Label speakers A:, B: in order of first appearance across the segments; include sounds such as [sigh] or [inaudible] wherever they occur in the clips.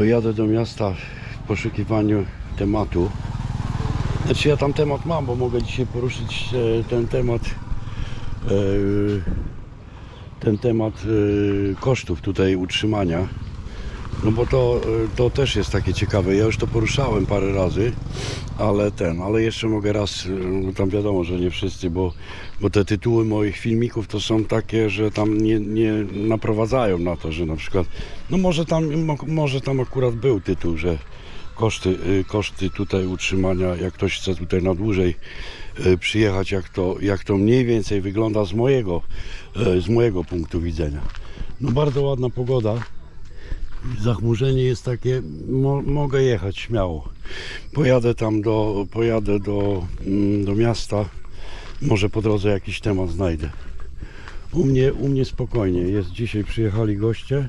A: No jadę do miasta w poszukiwaniu tematu. Znaczy ja tam temat mam, bo mogę dzisiaj poruszyć e, ten temat e, ten temat e, kosztów tutaj utrzymania. No bo to, e, to też jest takie ciekawe. Ja już to poruszałem parę razy, ale ten, ale jeszcze mogę raz, e, no tam wiadomo, że nie wszyscy, bo, bo te tytuły moich filmików to są takie, że tam nie, nie naprowadzają na to, że na przykład, no może tam, mo- może tam akurat był tytuł, że koszty, y, koszty tutaj utrzymania, jak ktoś chce tutaj na dłużej y, przyjechać, jak to, jak to mniej więcej wygląda z mojego, y, z mojego punktu widzenia. No bardzo ładna pogoda. Zachmurzenie jest takie, mo, mogę jechać śmiało. Pojadę tam do, pojadę do, mm, do miasta, może po drodze jakiś temat znajdę. U mnie, u mnie spokojnie. Jest dzisiaj przyjechali goście.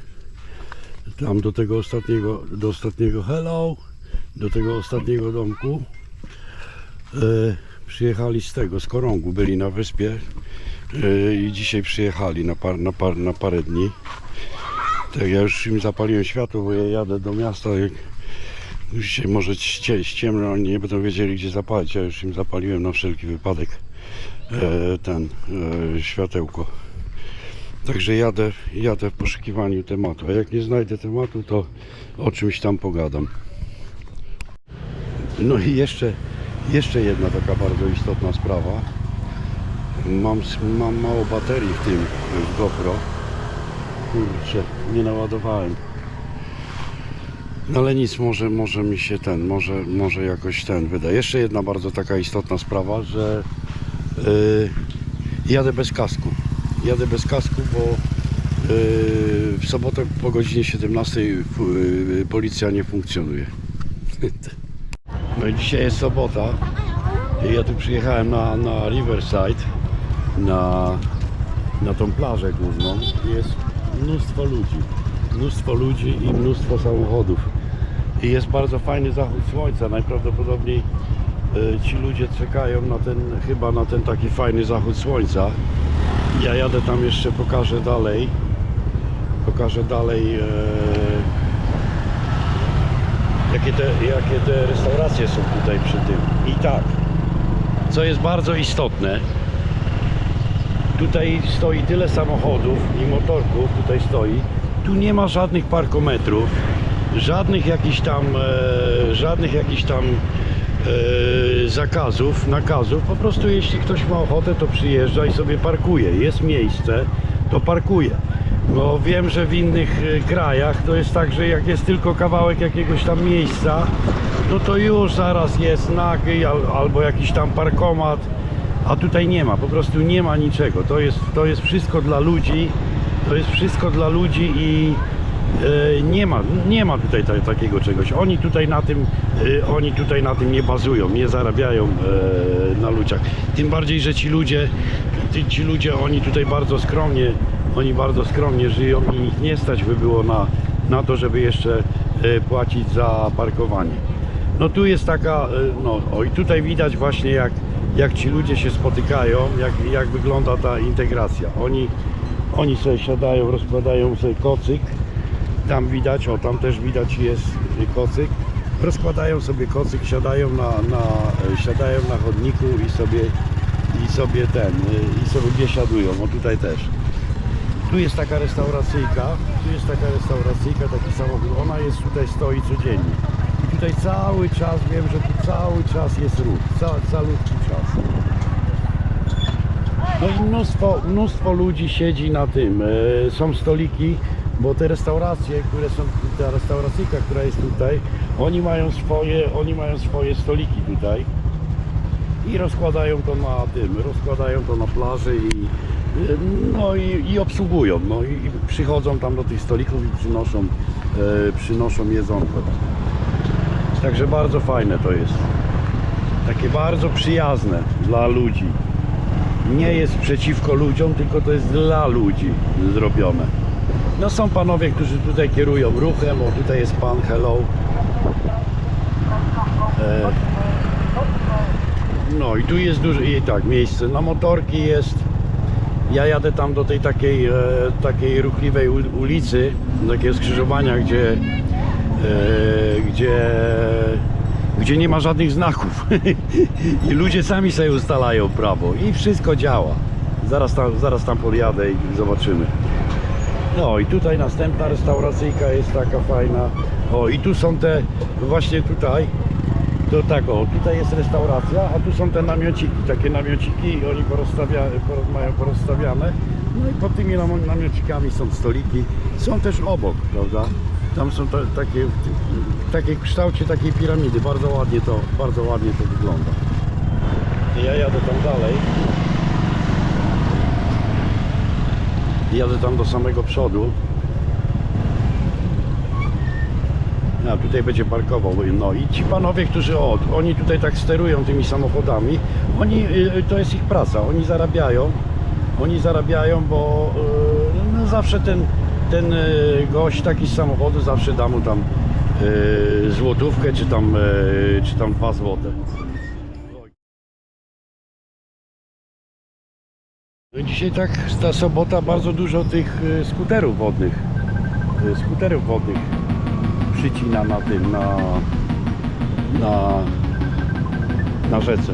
A: Tam do tego ostatniego, do ostatniego hello, do tego ostatniego domku. E, przyjechali z tego, z Korągu, byli na wyspie e, i dzisiaj przyjechali na, par, na, par, na parę dni. Tak, ja już im zapaliłem światło, bo ja jadę do miasta. Jak już się może ście, ściemno, oni nie będą wiedzieli gdzie zapalić. Ja już im zapaliłem na wszelki wypadek e, ten e, światełko. Także jadę, jadę w poszukiwaniu tematu. A jak nie znajdę tematu, to o czymś tam pogadam. No i jeszcze, jeszcze jedna taka bardzo istotna sprawa. Mam, mam mało baterii w tym w GoPro. Kurczę, nie naładowałem. No ale nic, może, może mi się ten, może, może jakoś ten wyda. Jeszcze jedna bardzo taka istotna sprawa, że yy, jadę bez kasku. Jadę bez kasku, bo yy, w sobotę po godzinie 17 yy, policja nie funkcjonuje. [laughs] No i dzisiaj jest sobota. Ja tu przyjechałem na, na Riverside, na, na tą plażę główną. Jest mnóstwo ludzi. Mnóstwo ludzi i mnóstwo samochodów. I jest bardzo fajny zachód słońca. Najprawdopodobniej e, ci ludzie czekają na ten, chyba na ten taki fajny zachód słońca. Ja jadę tam jeszcze, pokażę dalej. Pokażę dalej. E, jakie te, jakie te restauracje są tutaj przy tym. I tak, co jest bardzo istotne, tutaj stoi tyle samochodów i motorków, tutaj stoi, tu nie ma żadnych parkometrów, żadnych jakichś tam, e, żadnych jakichś tam e, zakazów, nakazów, po prostu jeśli ktoś ma ochotę, to przyjeżdża i sobie parkuje, jest miejsce, to parkuje. Bo wiem, że w innych e, krajach to jest tak, że jak jest tylko kawałek jakiegoś tam miejsca, no to już zaraz jest nagi al, albo jakiś tam parkomat, a tutaj nie ma, po prostu nie ma niczego. To jest, to jest wszystko dla ludzi, to jest wszystko dla ludzi i e, nie ma, nie ma tutaj ta, takiego czegoś. Oni tutaj na tym, e, oni tutaj na tym nie bazują, nie zarabiają e, na ludziach. Tym bardziej, że ci ludzie, ci, ci ludzie, oni tutaj bardzo skromnie, oni bardzo skromnie żyją i ich nie stać by było na, na to, żeby jeszcze e, płacić za parkowanie. No tu jest taka, e, no o i tutaj widać właśnie jak, jak ci ludzie się spotykają, jak, jak wygląda ta integracja. Oni, oni sobie siadają, rozkładają sobie kocyk, tam widać, o tam też widać jest kocyk, rozkładają sobie kocyk, siadają na, na, siadają na chodniku i sobie, i sobie ten, i sobie biesiadują, o tutaj też. Tu jest taka restauracyjka, tu jest taka restauracyjka, taki samochód, ona jest tutaj, stoi codziennie. Tutaj cały czas, wiem, że tu cały czas jest ruch, ca, calutki czas. No i mnóstwo, mnóstwo ludzi siedzi na tym, e, są stoliki, bo te restauracje, które są, ta restauracyjka, która jest tutaj, oni mają swoje, oni mają swoje stoliki tutaj i rozkładają to na tym, rozkładają to na plaży i y, no i, i obsługują, no i, i przychodzą tam do tych stolików i przynoszą, e, przynoszą jedzonko. Także bardzo fajne to jest. Takie bardzo przyjazne dla ludzi. Nie jest przeciwko ludziom, tylko to jest dla ludzi zrobione. No są panowie, którzy tutaj kierują ruchem, o tutaj jest pan, hello. E, no i tu jest duże, i tak, miejsce na motorki jest. Ja jadę tam do tej takiej, e, takiej ruchliwej ul- ulicy, do takiego skrzyżowania, gdzie gdzie, gdzie nie ma żadnych znaków [laughs] i ludzie sami sobie ustalają prawo i wszystko działa. Zaraz tam, zaraz tam podjadę i zobaczymy. No i tutaj następna restauracyjka jest taka fajna. O i tu są te, właśnie tutaj, to tak o, tutaj jest restauracja, a tu są te namiociki, takie namiociki oni porozstawia, poro- mają porozstawiane. No i pod tymi nam- namiocikami są stoliki, są też obok, prawda? Tam są ta, takie, w kształcie takiej piramidy, bardzo ładnie to, bardzo ładnie to wygląda. Ja jadę tam dalej. Jadę tam do samego przodu. A tutaj będzie parkował. No i ci panowie, którzy o, oni tutaj tak sterują tymi samochodami, oni, y, to jest ich praca, oni zarabiają, oni zarabiają, bo y, no zawsze ten, ten y, gość taki z samochodu zawsze da mu tam y, złotówkę, czy tam, y, czy tam dwa złote. No i dzisiaj tak, ta sobota, bardzo dużo tych skuterów wodnych, skuterów wodnych przycina na tym, na, na, na rzece.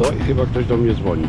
A: Oj, chyba ktoś do mnie dzwoni.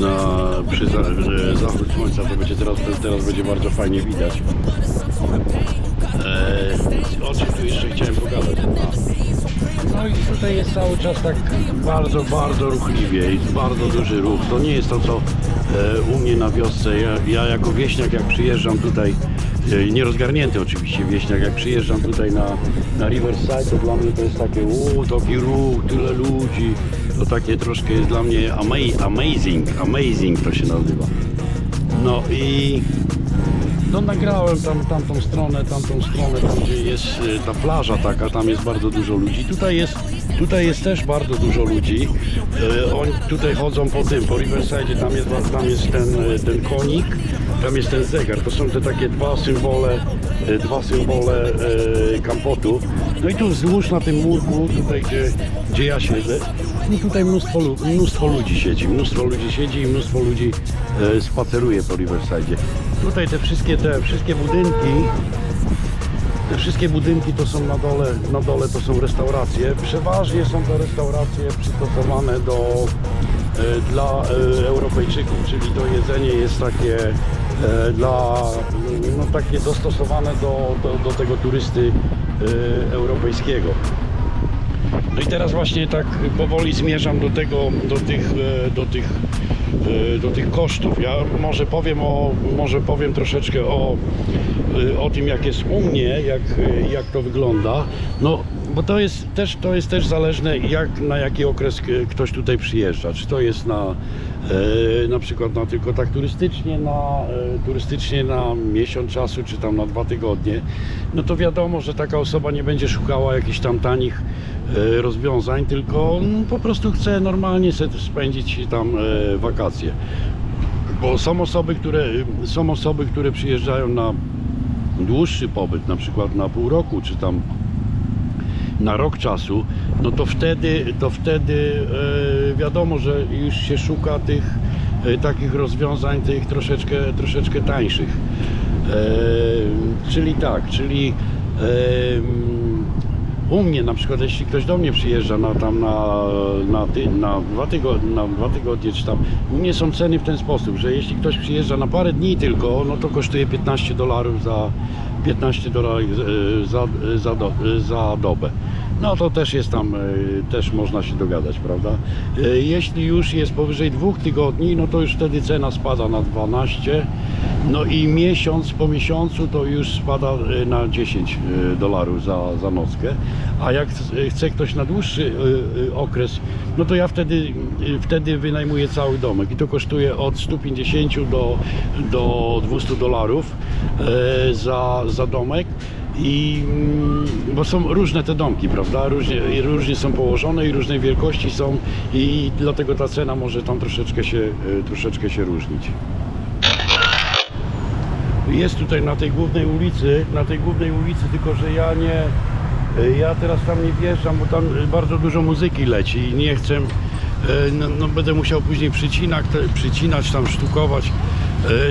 A: Na, przy za, e, zachód słońca to będzie teraz, teraz będzie bardzo fajnie widać. E, o czym tu jeszcze chciałem pogadać? No i tutaj jest cały czas tak bardzo, bardzo ruchliwie, jest bardzo duży ruch. To nie jest to, co e, u mnie na wiosce. Ja, ja jako wieśniak, jak przyjeżdżam tutaj, e, nierozgarnięty oczywiście wieśniak, jak przyjeżdżam tutaj na, na Riverside, to dla mnie to jest takie, uuu, taki ruch, tyle ludzi. To takie troszkę jest dla mnie ama- amazing, amazing to się nazywa. No i no nagrałem tam tamtą stronę, tamtą stronę, tam gdzie jest y, ta plaża taka, tam jest bardzo dużo ludzi. Tutaj jest, tutaj jest też bardzo dużo ludzi. Y, Oni tutaj chodzą po tym, po Riverside, tam jest, tam jest ten, y, ten konik, tam jest ten zegar. To są te takie dwa symbole, y, dwa symbole y, kampotu. No i tu wzdłuż na tym murku, tutaj gdzie, gdzie ja siedzę, i tutaj mnóstwo, mnóstwo ludzi siedzi, mnóstwo ludzi siedzi i mnóstwo ludzi e, spaceruje po Riverside. Tutaj te wszystkie, te wszystkie budynki, te wszystkie budynki to są na dole, na dole to są restauracje. Przeważnie są to restauracje przystosowane do, e, dla e, Europejczyków, czyli to jedzenie jest takie e, dla, no, takie dostosowane do, do, do tego turysty e, europejskiego. No i teraz właśnie tak powoli zmierzam do tego, do tych, e, do tych, e, do tych kosztów. Ja może powiem o, może powiem troszeczkę o, e, o tym jak jest u mnie, jak, e, jak to wygląda. No, bo to jest też, to jest też zależne jak, na jaki okres k- ktoś tutaj przyjeżdża. Czy to jest na, e, na przykład na tylko tak turystycznie na, e, turystycznie na miesiąc czasu, czy tam na dwa tygodnie, no to wiadomo, że taka osoba nie będzie szukała jakichś tam tanich e, rozwiązań, tylko po prostu chce normalnie sobie spędzić tam e, wakacje. Bo są osoby, które, są osoby, które przyjeżdżają na dłuższy pobyt, na przykład na pół roku, czy tam na rok czasu, no to wtedy, to wtedy e, wiadomo, że już się szuka tych e, takich rozwiązań, tych troszeczkę, troszeczkę tańszych. E, czyli tak, czyli u mnie na przykład, jeśli ktoś do mnie przyjeżdża na, tam na, na, ty, na, dwa tygodnie, na dwa tygodnie, czy tam, u mnie są ceny w ten sposób, że jeśli ktoś przyjeżdża na parę dni tylko, no to kosztuje 15 dolarów za 15 dolarów za, za, za dobę. No to też jest tam, e, też można się dogadać, prawda? E, Jeśli już jest powyżej dwóch tygodni, no to już wtedy cena spada na 12, no i miesiąc po miesiącu to już spada e, na 10 e, dolarów za, za nockę, a jak ch- chce ktoś na dłuższy okres, no to ja wtedy, wtedy wynajmuję cały domek i to kosztuje od 150 do, do 200 dolarów za, za domek. I mm, bo są różne te domki, prawda? Różnie, różnie są położone i różnej wielkości są i dlatego ta cena może tam troszeczkę się, e, troszeczkę się różnić. Jest tutaj na tej głównej ulicy, na tej głównej ulicy, tylko że ja nie, e, ja teraz tam nie wjeżdżam, bo tam e, bardzo dużo muzyki leci i nie chcę, no, no będę musiał później przycinać, przycinać tam, sztukować.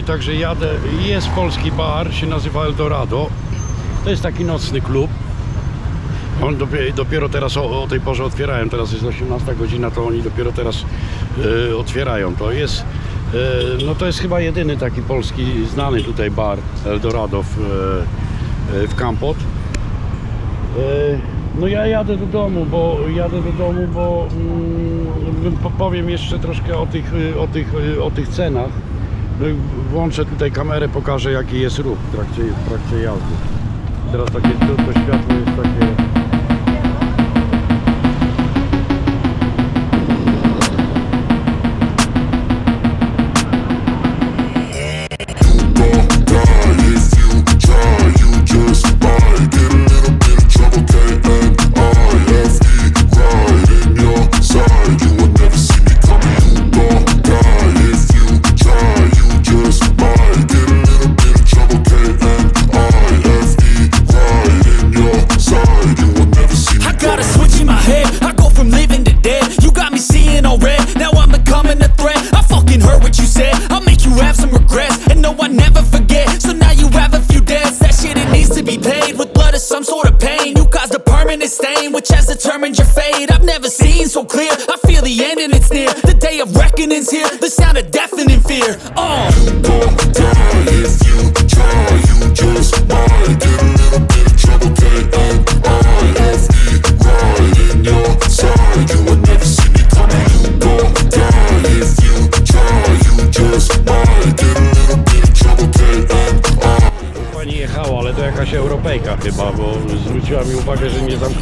A: Także jadę, jest polski bar, się nazywa Eldorado. To jest taki nocny klub. On dopiero, teraz o, o tej porze otwierają, teraz jest 18 godzina, to oni dopiero teraz e, otwierają. To jest, e, no to jest chyba jedyny taki polski znany tutaj bar Eldorado w, e, w Kampot. No ja jadę do domu, bo jadę do domu, bo mm, po- powiem jeszcze troszkę o tych, o tych, o tych cenach. No włączę tutaj kamerę, pokażę jaki jest ruch w trakcie, w trakcie jazdy. Teraz takie to światło jest takie.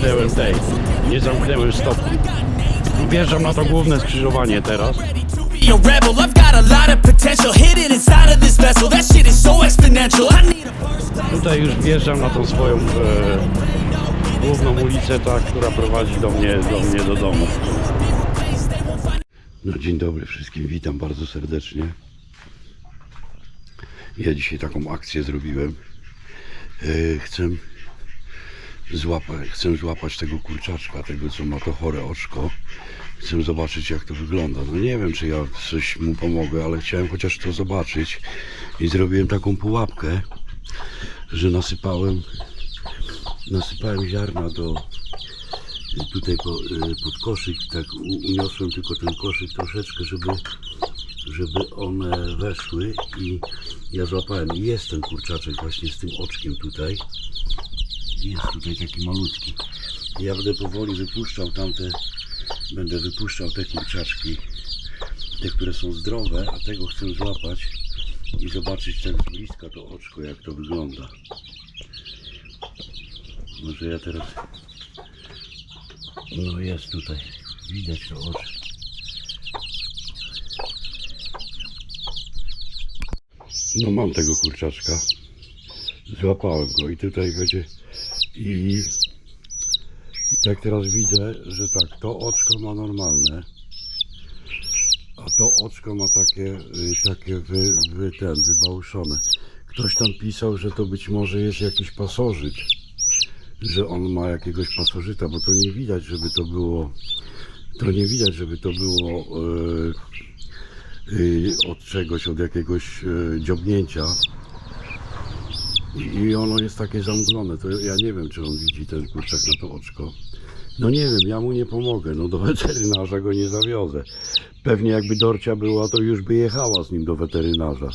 A: Zamknęłem tej, nie zamknęłem stopki. Wjeżdżam na to główne skrzyżowanie teraz. Tutaj już wjeżdżam na tą swoją e, główną ulicę, ta, która prowadzi do mnie, do mnie do domu. No dzień dobry wszystkim, witam bardzo serdecznie. Ja dzisiaj taką akcję zrobiłem. E, chcę złapać, chcę złapać tego kurczaczka, tego co ma to chore oczko. Chcę zobaczyć jak to wygląda. No nie wiem czy ja coś mu pomogę, ale chciałem chociaż to zobaczyć. I zrobiłem taką pułapkę, że nasypałem nasypałem ziarna do tutaj po, y, pod koszyk, tak uniosłem tylko ten koszyk troszeczkę, żeby, żeby one weszły i ja złapałem i jest ten kurczaczek właśnie z tym oczkiem tutaj jest tutaj taki malutki ja będę powoli wypuszczał tamte będę wypuszczał te kurczaczki te, które są zdrowe, a tego chcę złapać i zobaczyć tak z bliska to oczko, jak to wygląda. Może ja teraz. No jest tutaj. Widać to oczy. No mam tego kurczaczka. Złapałem go i tutaj będzie. I, i tak teraz widzę, że tak, to oczko ma normalne. A to oczko ma takie, y, takie wy, wy, ten, wybałuszone. Ktoś tam pisał, że to być może jest jakiś pasożyt. Że on ma jakiegoś pasożyta, bo to nie widać, żeby to było. To nie widać, żeby to było y, y, od czegoś, od jakiegoś y, dziobnięcia. I, ono jest takie zamglone. To ja nie wiem, czy on widzi ten kurczak na to oczko. No nie wiem, ja mu nie pomogę. No do [laughs] weterynarza go nie zawiozę. Pewnie jakby Dorcia była, to już by jechała z nim do weterynarza.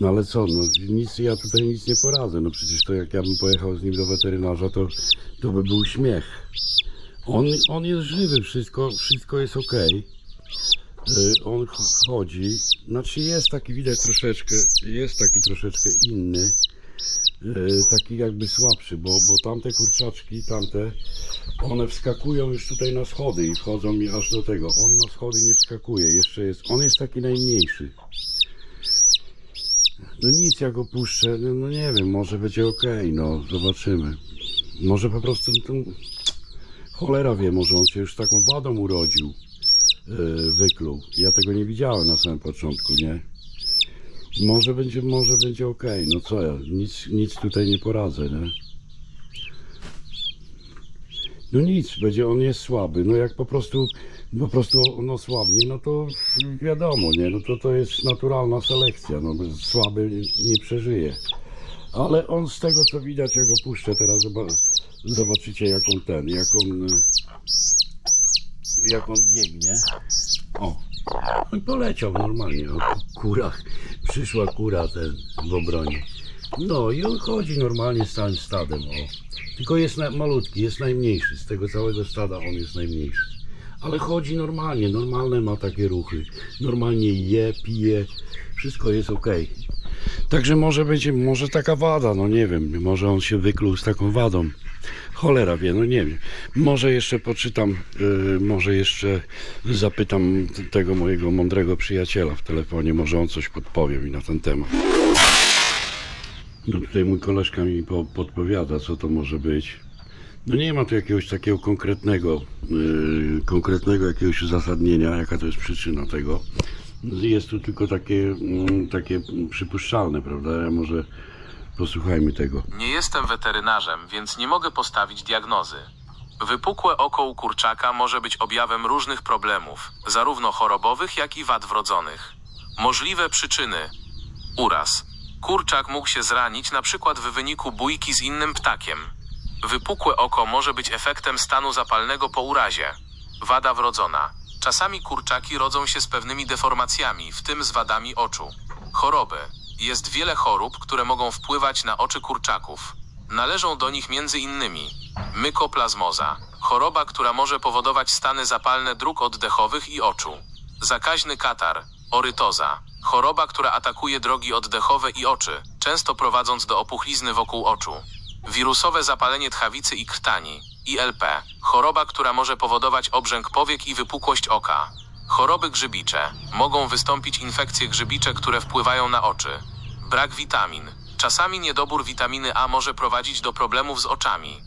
A: No ale co, no nic, ja tutaj nic nie poradzę, no przecież to jak ja bym pojechał z nim do weterynarza, to, to by był śmiech. On, on jest żywy, wszystko, wszystko jest ok. On ch- chodzi, znaczy jest taki widać troszeczkę, jest taki troszeczkę inny, taki jakby słabszy, bo, bo tamte kurczaczki, tamte, one wskakują już tutaj na schody i wchodzą mi aż do tego. On na schody nie wskakuje, jeszcze jest, on jest taki najmniejszy. No nic, ja go puszczę, no, no nie wiem, może będzie ok, no zobaczymy. Może po prostu, to, cholera wie, może on się już taką wadą urodził, yy, wykluł. Ja tego nie widziałem na samym początku, nie? Może będzie, może będzie ok, no co ja, nic, nic tutaj nie poradzę, nie? No nic, będzie on jest słaby. No jak po prostu, po prostu on osłabnie, no to wiadomo, nie? No to to jest naturalna selekcja. No słaby nie przeżyje. Ale on z tego co widać, ja go puszczę teraz, zoba- zobaczycie jak on ten, jak on, jak on biegnie. O, no i poleciał normalnie. O, kura, przyszła kura ten w obronie. No i on chodzi normalnie z całym stadem. O. Tylko jest na, malutki, jest najmniejszy. Z tego całego stada on jest najmniejszy. Ale chodzi normalnie, normalne ma takie ruchy. Normalnie je, pije, wszystko jest ok. Także może będzie, może taka wada, no nie wiem, może on się wykluł z taką wadą. Cholera wie, no nie wiem. Może jeszcze poczytam, yy, może jeszcze zapytam tego mojego mądrego przyjaciela w telefonie, może on coś podpowie mi na ten temat. No tutaj mój koleżka mi po, podpowiada, co to może być. No nie ma tu jakiegoś takiego konkretnego, yy, konkretnego jakiegoś uzasadnienia, jaka to jest przyczyna tego. Jest tu tylko takie, mm, takie przypuszczalne, prawda? Ja może posłuchajmy tego.
B: Nie jestem weterynarzem, więc nie mogę postawić diagnozy. Wypukłe oko u kurczaka może być objawem różnych problemów, zarówno chorobowych, jak i wad wrodzonych. Możliwe przyczyny: uraz. Kurczak mógł się zranić przykład w wyniku bójki z innym ptakiem. Wypukłe oko może być efektem stanu zapalnego po urazie. Wada wrodzona. Czasami kurczaki rodzą się z pewnymi deformacjami, w tym z wadami oczu. Choroby. Jest wiele chorób, które mogą wpływać na oczy kurczaków. Należą do nich m.in. mykoplazmoza, choroba, która może powodować stany zapalne dróg oddechowych i oczu. Zakaźny katar, orytoza, choroba, która atakuje drogi oddechowe i oczy, często prowadząc do opuchlizny wokół oczu. Wirusowe zapalenie tchawicy i krtani, ILP, choroba, która może powodować obrzęk powiek i wypukłość oka. Choroby grzybicze. Mogą wystąpić infekcje grzybicze, które wpływają na oczy. Brak witamin. Czasami niedobór witaminy A może prowadzić do problemów z oczami.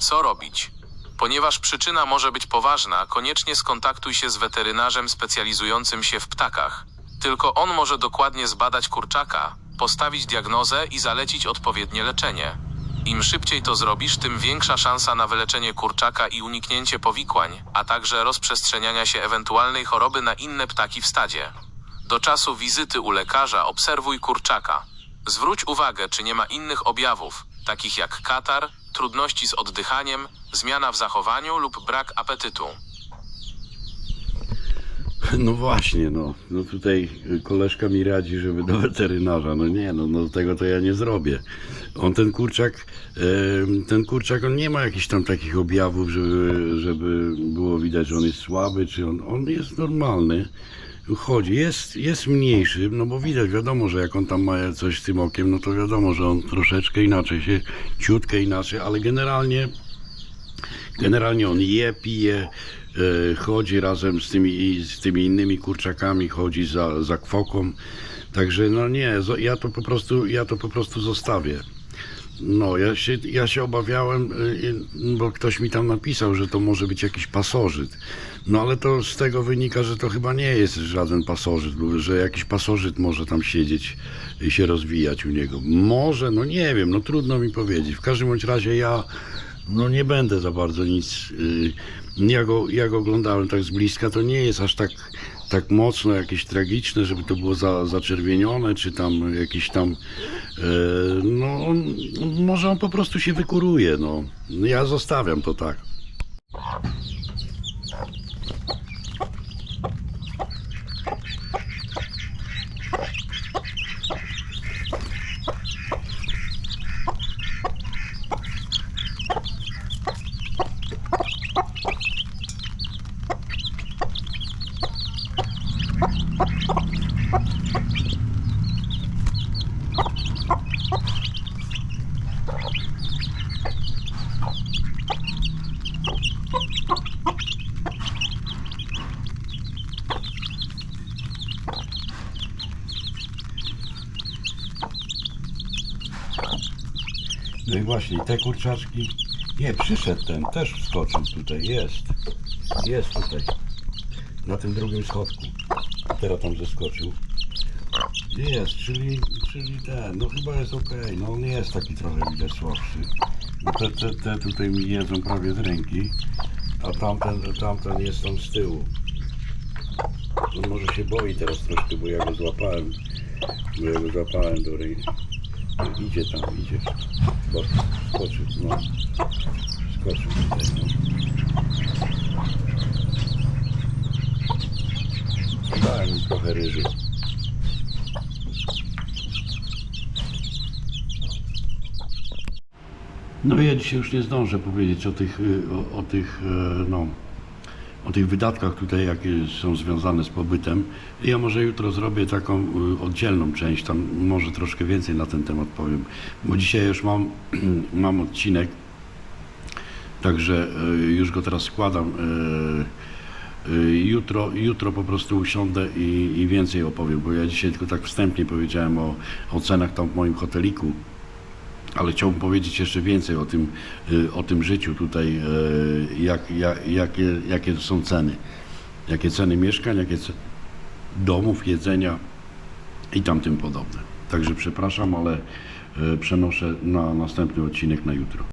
B: Co robić? Ponieważ przyczyna może być poważna, koniecznie skontaktuj się z weterynarzem specjalizującym się w ptakach. Tylko on może dokładnie zbadać kurczaka, postawić diagnozę i zalecić odpowiednie leczenie. Im szybciej to zrobisz, tym większa szansa na wyleczenie kurczaka i uniknięcie powikłań, a także rozprzestrzeniania się ewentualnej choroby na inne ptaki w stadzie. Do czasu wizyty u lekarza obserwuj kurczaka. Zwróć uwagę, czy nie ma innych objawów, takich jak katar, trudności z oddychaniem, zmiana w zachowaniu lub brak apetytu. [laughs]
A: No właśnie, no, no tutaj koleżka mi radzi, żeby do weterynarza. No nie, no, no tego to ja nie zrobię. On ten kurczak, ten kurczak, on nie ma jakichś tam takich objawów, żeby, żeby było widać, że on jest słaby, czy on, on jest normalny. Chodzi, jest, jest mniejszy, no bo widać, wiadomo, że jak on tam ma coś z tym okiem, no to wiadomo, że on troszeczkę inaczej się, ciutkę inaczej, ale generalnie Generalnie on je, pije, chodzi razem z tymi, z tymi innymi kurczakami, chodzi za, za kwoką. Także no nie, ja to po prostu, ja to po prostu zostawię. No, ja się, ja się obawiałem, y, bo ktoś mi tam napisał, że to może być jakiś pasożyt. No ale to z tego wynika, że to chyba nie jest żaden pasożyt, że jakiś pasożyt może tam siedzieć i się rozwijać u niego. Może, no nie wiem, no trudno mi powiedzieć. W każdym bądź razie ja no nie będę za bardzo nic. y, Ja go, ja go oglądałem tak z bliska, to nie jest aż tak, tak mocno jakieś tragiczne, żeby to było za, zaczerwienione, czy tam jakiś tam. e, No, on, może on po prostu się wykuruje. No. Ja zostawiam to tak. Właśnie, te kurczaczki. Nie, przyszedł ten, też wskoczył tutaj, jest. Jest tutaj. Na tym drugim schodku. Teraz tam zeskoczył. Jest, czyli, czyli ten, no chyba jest ok. No on jest taki trochę widać słabszy. Bo te, te, te tutaj mi jedzą prawie z ręki, a tamten, tamten jest tam z tyłu. On może się boi teraz troszkę, bo ja go złapałem. Bo ja go złapałem do ręki. Idzie tam, idzie. Bo skoczył, no. Skoczył tutaj, no. Dałem mu trochę ryży. No ja dzisiaj już nie zdążę powiedzieć o tych, y, o, o tych, e, no, tych wydatkach tutaj, jakie są związane z pobytem. Ja może jutro zrobię taką y, oddzielną część, tam może troszkę więcej na ten temat powiem, bo dzisiaj już mam, [clears throat] mam odcinek, także y, już go teraz składam. y, Jutro, jutro po prostu usiądę i, i więcej opowiem, bo ja dzisiaj tylko tak wstępnie powiedziałem o, o cenach tam w moim hoteliku ale chciałbym powiedzieć jeszcze więcej o tym, y, o tym życiu tutaj, y, jak, jak, jakie, jakie są ceny. Jakie ceny mieszkań, jakie ce- domów, jedzenia i tam tym podobne. Także przepraszam, ale y, przenoszę na następny odcinek na jutro.